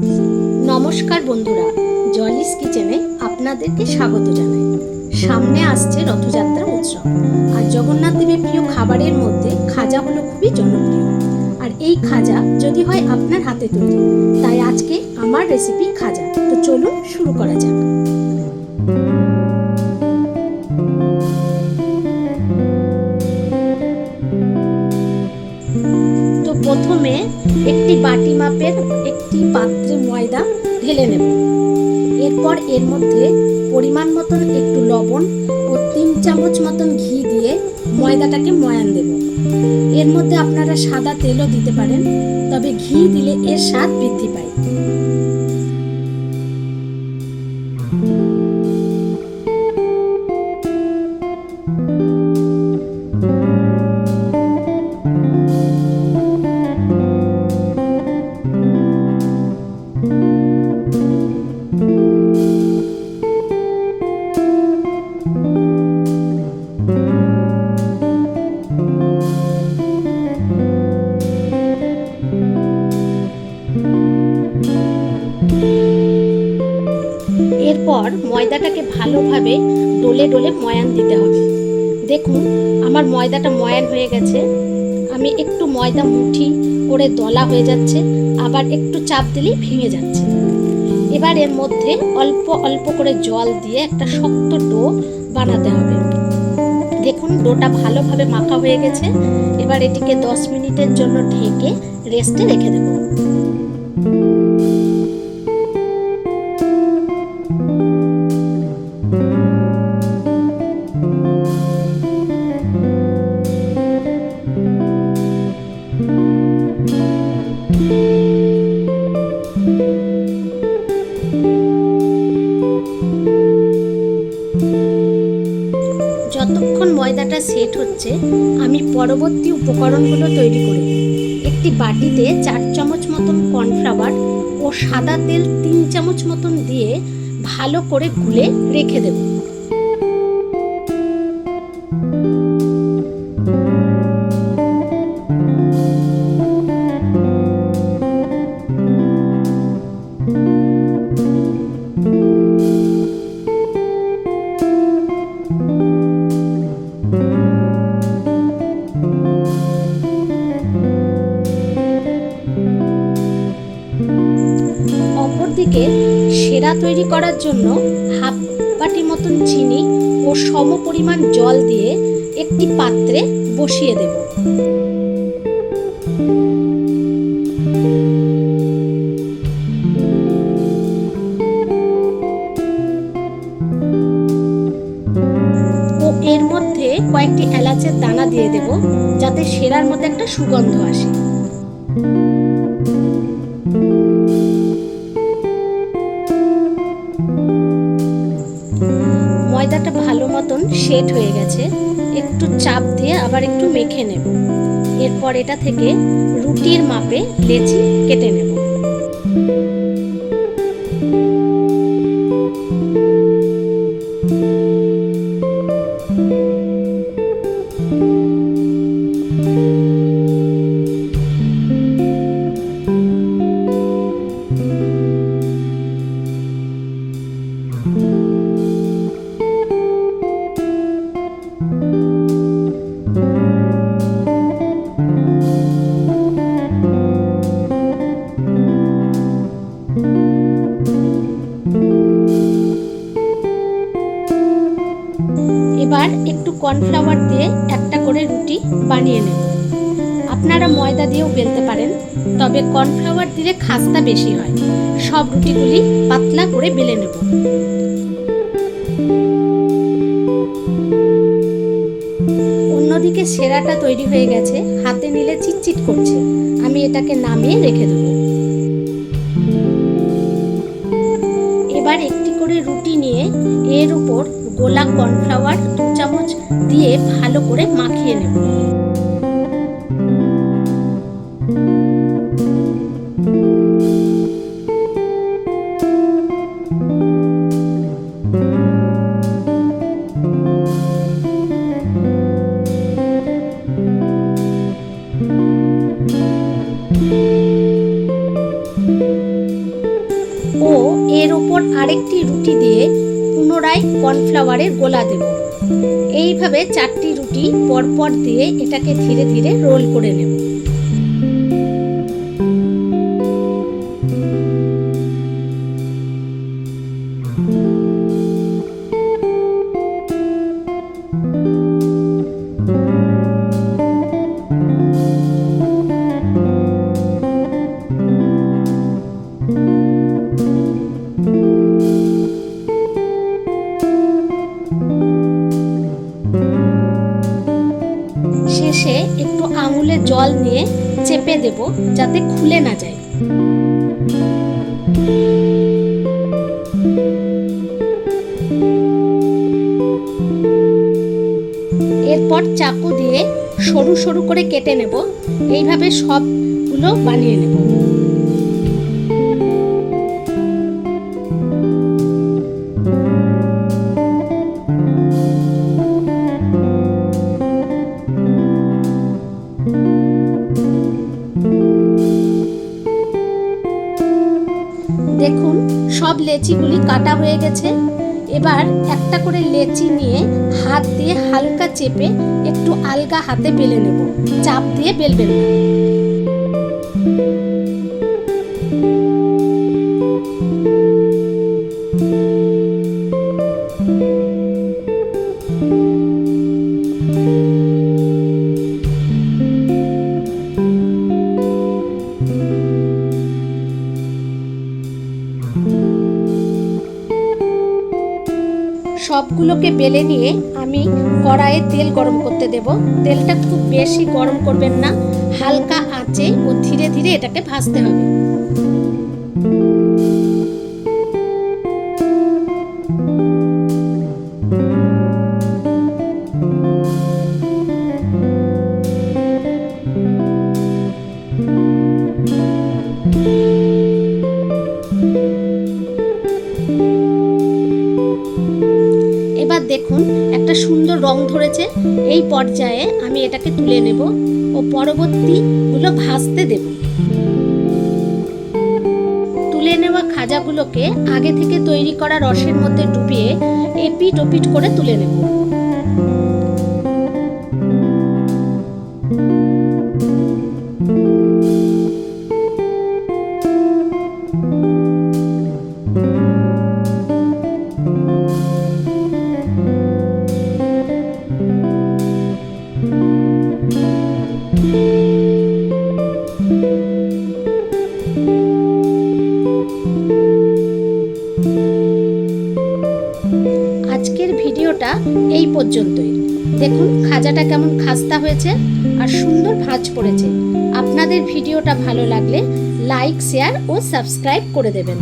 নমস্কার বন্ধুরা জলিস কিচেনে আপনাদেরকে স্বাগত জানাই। সামনে আসছে রথযাত্রা উৎসব, আর জগন্নাথ দেবের প্রিয় খাবারের মধ্যে খাজা হলো খুবই জনপ্রিয়। আর এই খাজা যদি হয় আপনার হাতে তৈরি, তাই আজকে আমার রেসিপি খাজা। তো চলুন শুরু করা যাক। তো প্রথমে একটি বাটি মাপের একটি পাত্রে ময়দা ঢেলে নেব। এরপর এর মধ্যে পরিমাণ মতন একটু লবণ ও তিন চামচ মতন ঘি দিয়ে ময়দাটাকে ময়ান দেব। এর মধ্যে আপনারা সাদা তেলও দিতে পারেন, তবে ঘি দিলে এর স্বাদ বৃদ্ধি পায়। এরপর ময়দাটাকে ভালোভাবে ডলে ডলে ময়ান দিতে হবে। দেখুন, আমার ময়দাটা ময়ান হয়ে গেছে। আমি একটু ময়দা মুঠি করে দলা হয়ে যাচ্ছে, আবার একটু চাপ দিলেই ভেঙে যাচ্ছে। এবার এর মধ্যে অল্প অল্প করে জল দিয়ে একটা শক্ত ডো বানাতে হবে। দেখুন, ডোটা ভালোভাবে মাখা হয়ে গেছে। এবার এটিকে দশ মিনিটের জন্য ঢেকে রেস্টে রেখে দেবো। যতক্ষণ ময়দাটা সেট হচ্ছে, আমি পরবর্তী উপকরণগুলো তৈরি করি। একটি বাটিতে চার চামচ মতন কর্নফ্লাওয়ার ও সাদা তেল তিন চামচ মতন দিয়ে ভালো করে গুলে রেখে দেব। তৈরি করার জন্য হাফ বাটি মতন চিনি ও সম পরিমাণ জল দিয়ে একটি পাত্রে বসিয়ে দেব। ও এর মধ্যে কয়েকটি এলাচের দানা দিয়ে দেব, যাতে সেরার মধ্যে একটা সুগন্ধ আসে। ময়দাটা ভালো মতন সেট হয়ে গেছে। একটু চাপ দিয়ে আবার একটু মেখে নেব। এরপর এটা থেকে রুটির মাপে লেচি কেটে নেব। এবার কর্নফ্লাওয়ার দিয়ে একটা করে রুটি বানিয়ে নেব। আপনারা ময়দা দিয়েও বেলতে পারেন, তবে কর্নফ্লাওয়ার দিলে খাস্তা বেশি হয়। সব রুটিগুলি পাতলা করে বেলে নেব। অন্যদিকে সেরাটা তৈরি হয়ে গেছে, হাতে নিলে চিটচিট করছে। আমি এটাকে নামিয়ে রেখে দেব। এবার একটি করে রুটি নিয়ে এর উপর গোলা কর্নফ্লাওয়ার দিয়ে ভালো করে মাখিয়ে নেব। ও এর ওপর আরেকটি রুটি দিয়ে পুনরায় কর্নফ্লাওয়ারের গোলা দেবো। এইভাবে চারটি রুটি পরপর দিয়ে এটাকে ধীরে ধীরে রোল করে নেব। দেব যাতে খুলে না যায়। এরপর চাকু দিয়ে সরু সরু করে কেটে নেব। এইভাবে সবগুলো বানিয়ে নেব। দেখুন, সব লেচিগুলি কাটা হয়ে গেছে। এবার একটা করে লেচি নিয়ে হাত দিয়ে হালকা চেপে একটু আলগা হাতে বেলে নেব। চাপ দিয়ে বেলবেন না। সবগুলোকে বেলে নিয়ে আমি কড়াইয়ে তেল গরম করতে দেব। তেলটা খুব বেশি গরম করবেন না, হালকা আঁচে ও ধীরে ধীরে এটাকে ভাজতে হবে। দেখুন, একটা সুন্দর রং ধরেছে। এই পর্যায়ে আমি এটাকে তুলে নেব ও পরবর্তীগুলো ভাজতে দেব। তুলে নেওয়া খাজাগুলোকে আগে থেকে তৈরি করা রসের মধ্যে ডুবিয়ে এপিট ওপিট করে তুলে নেব। ভিডিওটা এই পর্যন্তই। দেখুন, খাজাটা কেমন খাস্তা হয়েছে আর সুন্দর ভাঁজ পড়েছে। আপনাদের ভিডিওটা ভালো লাগলে লাইক, শেয়ার ও সাবস্ক্রাইব করে দেবেন।